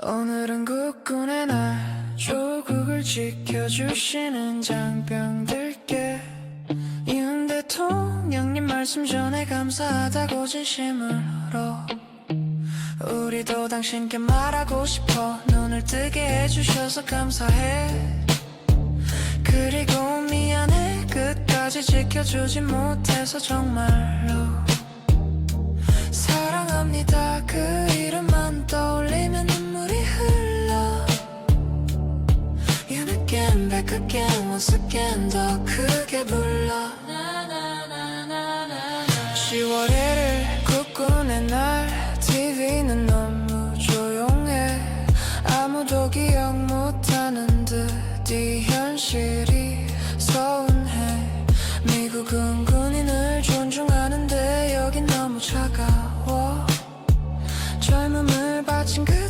오늘은 국군의 날 조국을 지켜주시는 장병들께 윤 대통령님 말씀 전해 감사하다고 진심으로 우리도 당신께 말하고 싶어 눈을 뜨게 해주셔서 감사해. 그리고 미안해 끝까지 지켜주지 못해서 정말로 once 더 크게 불러. 10월 1일 국군의 날 TV는 너무 조용해. 아무도 기억 못하는 듯이 현실이 서운해. 미국은 군인을 존중하는데 여긴 너무 차가워. 젊음을 바친 그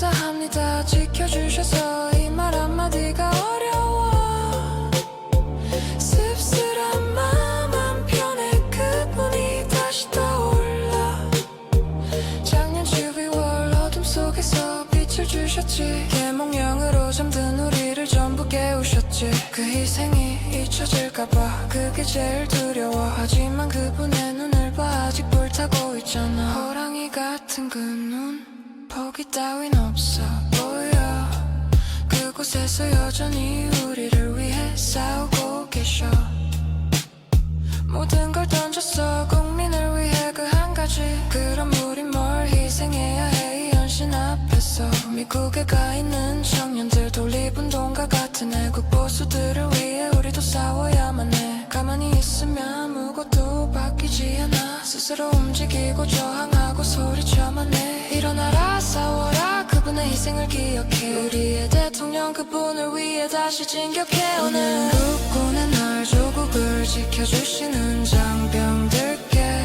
감사합니다. 지켜주셔서 이 말 한마디가 어려워. 씁쓸한 마음 한편에 그분이 다시 떠올라. 작년 12월 어둠 속에서 빛을 주셨지. 개몽령으로 잠든 우리를 전부 깨우셨지. 그 희생이 잊혀질까봐 그게 제일 두려워. 하지만 그분의 눈을 봐 아직 불타고 있잖아. 호랑이 같은 그눈 포기 따윈 없어 보여. 그곳에서 여전히 우리를 위해 싸우고 계셔. 모든 걸 던졌어. 국민을 위해 그 한 가지. 그럼 우린 뭘 희생해야 해? 이 현실 앞에서. 미국에 가 있는 청년들 독립운동가 같은 애국 보수들을 위해 우리도 싸워야만 해. 가만히 있으면 아무것도 바뀌지 않아. 스스로 움직이고 저항하고 소리쳐만 해. 일어나라 싸워라. 그분의 희생을 기억해. 우리의 대통령 그분을 위해 다시 진격해. 오늘 국군의 날 조국을 지켜주시는 장병들께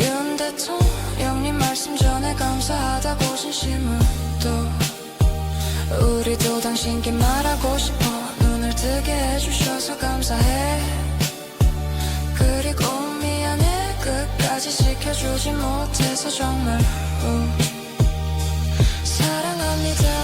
윤 대통령님 말씀 전해 감사하다고 진심으로 또 우리도 당신께 말하고 싶어. 눈을 뜨게 해주셔서 감사해. 그리고 미안해 끝까지 지켜주지 못해서 정말 우. 사랑합니다. 그